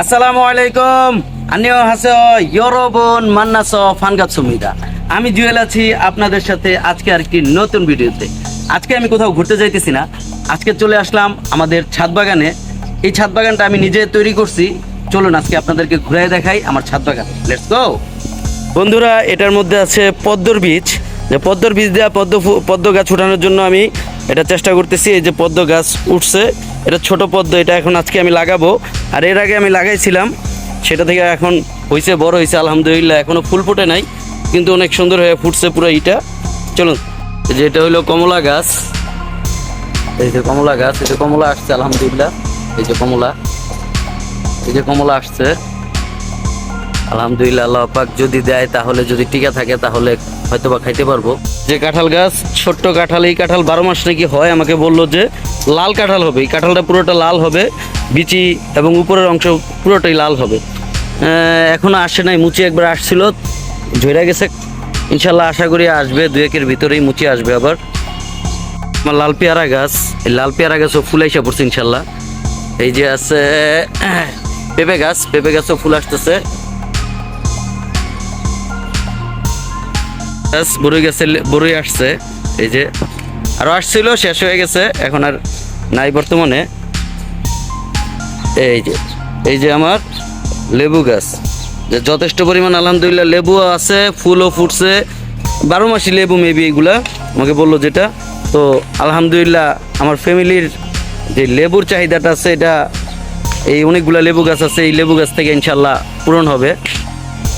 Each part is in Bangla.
আসসালামু আলাইকুম। আনিও হাসে ইয়রবন মান্নাস ফানগাত সুমিদা। আমি জুয়েল আছি আপনাদের সাথে আজকে আর কি নতুন ভিডিওতে। আজকে আমি কোথাও ঘুরতে যাইতেছি না। আজকে চলে আসলাম আমাদের ছাদ বাগানে। এই ছাদ বাগানটা আমি নিজে তৈরি করছি। চলুন আজকে আপনাদেরকে ঘুরে দেখাই আমার ছাদ বাগান। লেটস গো বন্ধুরা, এটার মধ্যে আছে পদ্মর বীজ। যে পদ্মর বীজ দেওয়া পদ্ম পদ্ম গাছ উঠানোর জন্য আমি এটা চেষ্টা করতেছি। এই যে পদ্ম গাছ উঠছে। এটা ছোট পদ্ম, এটা এখন আজকে আমি লাগাবো। আর এর আগে আমি লাগাইছিলাম, সেটা থেকে এখন হয়েছে বড় হয়েছে আলহামদুলিল্লাহ এখনও ফুল ফুটে নাই, কিন্তু অনেক সুন্দর হয়ে ফুটছে পুরো ইটা। চলুন, এই যে এটা হলো কমলা গাছ। এই যে কমলা গাছ, এই যে কমলা আসছে, আলহামদুলিল্লাহ। এই যে কমলা, এই যে কমলা আসছে। আলহামদুলিল্লাহ, আল্লাহ পাক যদি দেয়, তাহলে যদি টিকা থাকে, তাহলে হয়তো বা খাইতে পারব। যে কাঁঠাল গাছ, ছোট্ট কাঁঠাল, এই কাঁঠাল বারো মাস নাকি হয়, আমাকে বলল যে লাল কাঁঠাল হবে। এই কাঁঠালটা পুরোটা লাল হবে, বিচি এবং উপরের অংশ পুরোটাই লাল হবে। এখনও এখনও আসে নাই, মুচি একবার আসছিল, ঝরে গেছে। ইনশাল্লাহ আশা করি আসবে, দু একের ভিতরেই মুচি আসবে আবার। আমার লাল পেয়ারা গাছ, এই লাল পেয়ারা গাছও ফুল এসে পড়ছে ইনশাল্লাহ। এই যে আছে, পেঁপে গাছ, পেঁপে গাছও ফুল আসতেছে। গাছ বড়ই গাছে বড়ই আসছে। এই যে আরও আসছিল, শেষ হয়ে গেছে, এখন আর নাই বর্তমানে। এই যে এই যে আমার লেবু গাছ। যে যথেষ্ট পরিমাণ, আলহামদুলিল্লাহ, লেবু আছে, ফুলও ফুটছে। বারো মাসি লেবু মেবি এগুলা, আমাকে বলল যেটা। তো আলহামদুলিল্লাহ, আমার ফ্যামিলির যে লেবুর চাহিদাটা আছে, এটা এই অনেকগুলা লেবু গাছ আছে, এই লেবু গাছ থেকে ইনশাল্লাহ পূরণ হবে।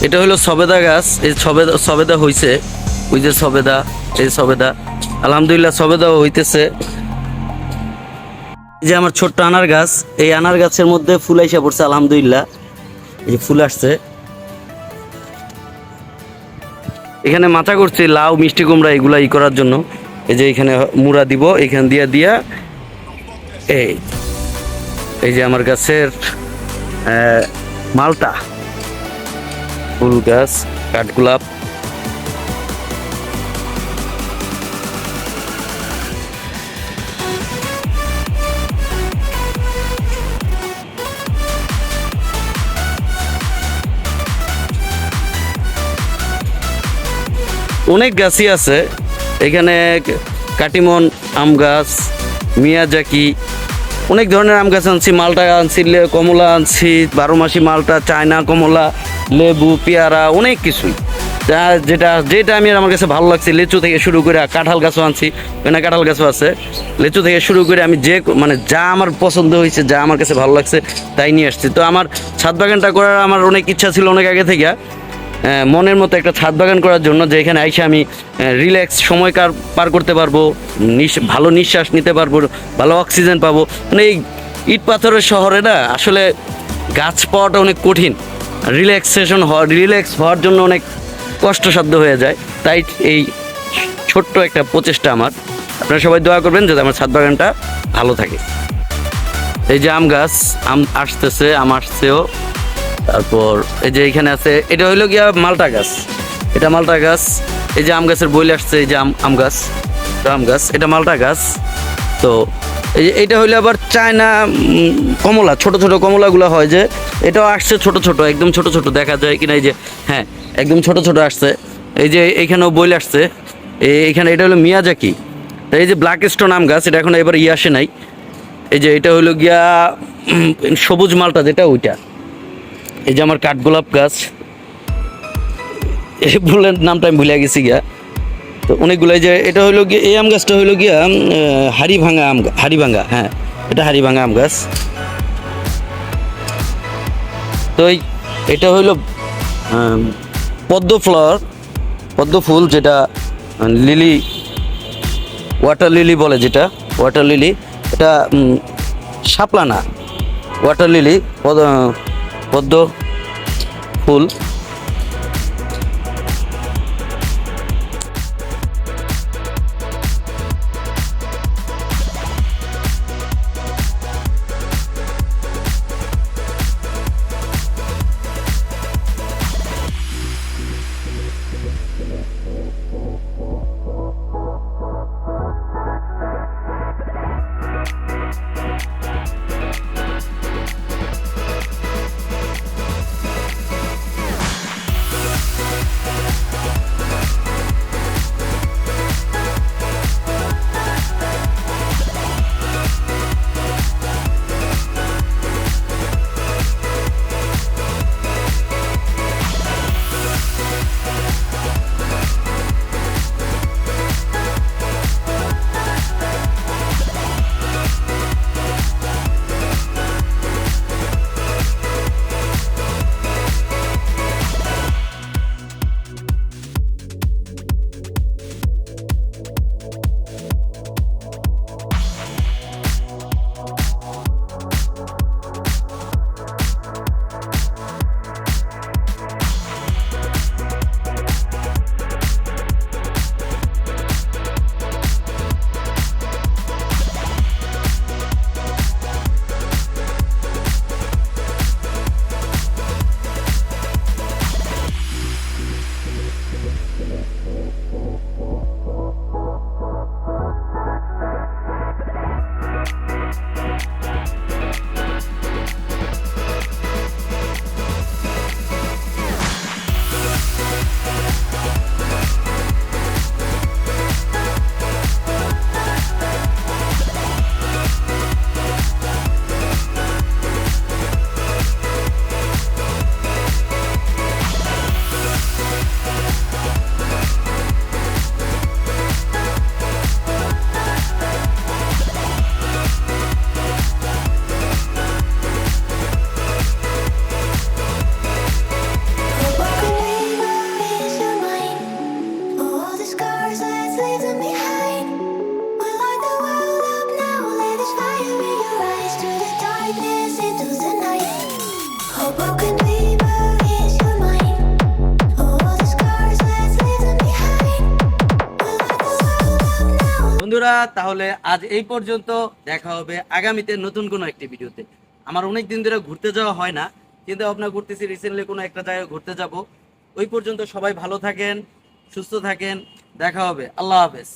এটা হলো সবেদা গাছ, এই সবেদা সবেদা হইছে। ওই যে সবেদা, এই সবেদা। আলহামদুলিল্লাহ সবেদাও হইতেছে। যে আমার ছোট্ট আনার গাছ, এই আনার গাছের মধ্যে ফুল আইসা পড়ছে, আলহামদুলিল্লাহ। এই যে ফুল আসছে। এখানে মাথা করছি লাউ, মিষ্টি কুমড়া এগুলা ই করার জন্য। এই যে এখানে মুড়া দিব, এখান দিয়া দিয়া। এই এই যে আমার গাছের মালটা ফুল গাছ, কাঠগোলাপ। অনেক গাছই আছে। এখানে কাটিমন, আম গাছ, মিয়াজাকি, অনেক ধরনের আম গাছ আনছি, মালটা আনছি কমলা আনছি বারো মাসি মালটা, চায়না কমলা, লেবু, পেয়ারা, অনেক কিছুই। যা যেটা যেটা আমি আমার কাছে ভালো লাগছে, লিচু থেকে শুরু করে কাঁঠাল গাছও আনছি ওখানে কাঁঠাল গাছও আছে। লিচু থেকে শুরু করে আমি যে মানে যা আমার পছন্দ হয়েছে, যা আমার কাছে ভালো লাগছে, তাই নিয়ে আসছি। তো আমার ছাদ বাগানটা করার আমার অনেক ইচ্ছা ছিল অনেক আগে থেকে। মনের মতো একটা ছাদ বাগান করার জন্য যে এখানে আইসে আমি রিল্যাক্স সময় কার পার করতে পারব ভালো নিঃশ্বাস নিতে পারব, ভালো অক্সিজেন পাবো। মানে এই ইট পাথরের শহরে না, আসলে গাছ পাওয়াটা অনেক কঠিন। রিল্যাক্সেশন হওয়া রিল্যাক্স হওয়ার জন্য অনেক কষ্টসাধ্য হয়ে যায়। তাই এই ছোট্ট একটা প্রচেষ্টা আমার। আপনারা সবাই দোয়া করবেন যাতে আমার ছাদ বাগানটা ভালো থাকে। এই যে আম গাছ, আম আসতেছে, আম আসছেও। তারপর এই যে এখানে আছে, এটা হইল গিয়া মালটা গাছ। এটা মালটা গাছ, এই যে আম গাছের বইলে আসছে, এই যে আম আম গাছ আম গাছ, এটা মালটা গাছ। তো এই যে এটা হইল আবার চায়না কমলা, ছোট ছোট কমলাগুলো হয় যে, এটাও আসছে ছোট ছোট, একদম ছোট ছোট দেখা যায় কিনা এই যে হ্যাঁ একদম ছোট ছোট আসছে। এই যে এইখানেও বইলে আসছে, এই- এইখানে এটা হলো মিয়াজাকি। এই যে ব্ল্যাক স্টোন আম গাছ, এটা এখন এবার ইয়ে আসে নাই। এই যে এটা হইল গিয়া সবুজ মালটা যেটা ওইটা। এই যে আমার কাঠগোলাপ গাছ এই ফুলের নামটা আমি ভুলে গেছি গিয়া। তো অনেকগুলো এই যে এটা হইল গিয়ে এই আম গাছটা হইল গিয়া হাড়ি ভাঙা আম হাড়ি ভাঙা হ্যাঁ এটা হাড়ি ভাঙা আম গাছ। তো এটা হইল পদ্ম ফ্লাওয়ার পদ্ম ফুল যেটা লিলি ওয়াটার লিলি বলে যেটা ওয়াটার লিলি এটা উম, শাপলা না ওয়াটার লিলি পদ্ম ফুল বন্ধুরা, তাহলে আজ এই পর্যন্ত দেখা হবে আগামীতে নতুন কোনো একটি ভিডিওতে। আমার অনেক দিন ধরে ঘুরতে যাওয়া হয় না কিন্তু আপনার ঘুরতেছি রিসেন্টলি কোনো একটা জায়গায় ঘুরতে যাব। ওই পর্যন্ত সবাই ভালো থাকেন, সুস্থ থাকেন, দেখা হবে। আল্লাহ হাফেজ।